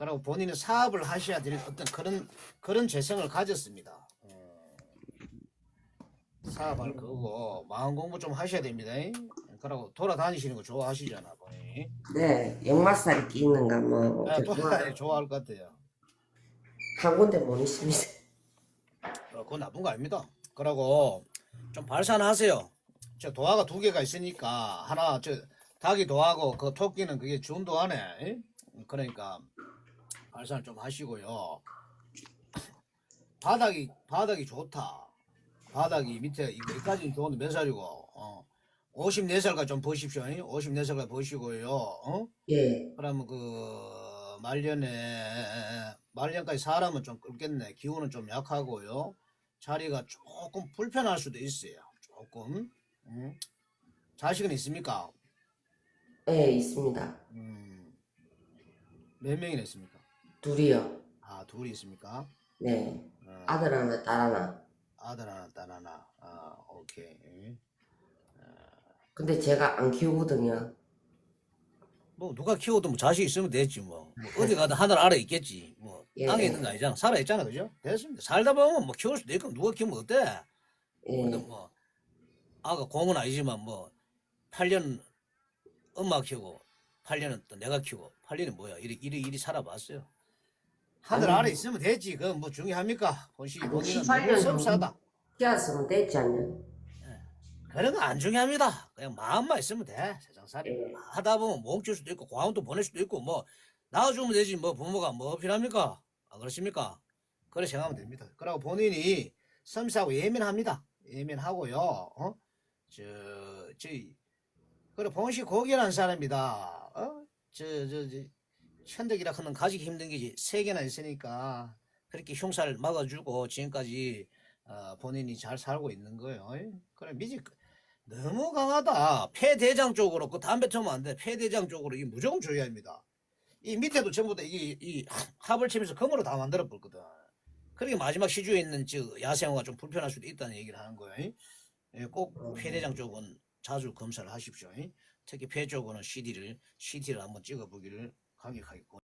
그리고 본인은 사업을 하셔야 될 어떤 그런 그런 재성을 가졌습니다. 어, 사업할 거고 마음 공부 좀 하셔야 됩니다. 그리고 돌아다니시는 거 좋아하시잖아, 본인. 네, 역마살이 끼는가 뭐 아, 어떻게 돌아다니 좋아할 것 같아요. 한 군데 못 있습니다. 어, 그건 나쁜 거 아닙니다. 그러고 좀 발산하세요. 저 도화가 두 개가 있으니까 하나 저 닭이 도하고 그 토끼는 그게 준 도하네. 에? 그러니까 발산 좀 하시고요. 바닥이 바닥이 좋다. 바닥이 밑에 여기까지 좋은데 몇 살이고? 어. 54살까지 좀 보십시오. 54살까지 보시고요. 어? 예, 그러면 그 말년에 말년까지 사람은 좀 끓겠네. 기운은 좀 약하고요. 자리가 조금 불편할 수도 있어요. 조금. 음. 자식은 있습니까? 예, 있습니다. 음. 몇 명이나 있습니까? 둘이요. 아 둘이 있습니까? 네, 어, 아들 하나, 딸 하나. 아들 하나, 딸 하나. 아 오케이. 근데 제가 안 키우거든요. 뭐 누가 키워도 뭐 자식 있으면 됐지 뭐. 뭐 어디 가든 하늘 아래 있겠지. 뭐 예. 땅에 있는 거 아니잖아. 살아 있잖아, 그죠? 됐습니다. 살다 보면 뭐 키울 수도 있고 누가 키우면 어때? 예, 그래도 뭐 아가 공은 아니지만 뭐 8년 엄마 키우고 8년은 또 내가 키우고 8년이 뭐야? 이리 이리 이리 살아봤어요. 하늘 아래 있으면 되지. 그건 뭐 중요합니까? 본시 아니, 본인은 18년 너무 정도. 섬세하다. 키웠으면 됐지 않냐? 그런 거 안 중요합니다. 그냥 마음만 있으면 돼. 세상살이 예. 하다 보면 몸줄 수도 있고 과운도 보낼 수도 있고 뭐 낳아주면 되지 뭐 부모가 뭐 필요합니까? 아 그렇습니까? 그래 생각하면 됩니다. 그리고 본인이 섬세하고 예민합니다. 예민하고요. 어? 저, 저, 그래 본시 고결한 사람이다. 어? 저, 저, 저, 천덕이라 하는 가지기 힘든 게세 개나 있으니까 그렇게 흉사를 막아주고 지금까지 어, 본인이 잘 살고 있는 거예요. 어이? 그래 미지 너무 강하다. 폐대장 쪽으로 그 담배 터면 안 돼. 폐대장 쪽으로 이 무조건 줘야 합니다. 이 밑에도 전부 다이이 합을 치면서 금으로 다 만들어 버거든. 그러게 마지막 시주에 있는 저 야생화가 좀 불편할 수도 있다는 얘기를 하는 거예요. 예, 꼭 폐대장 쪽은 자주 검사를 하십시오. 특히 폐 쪽은 CD를 CT를 한번 찍어 보기를 강력하게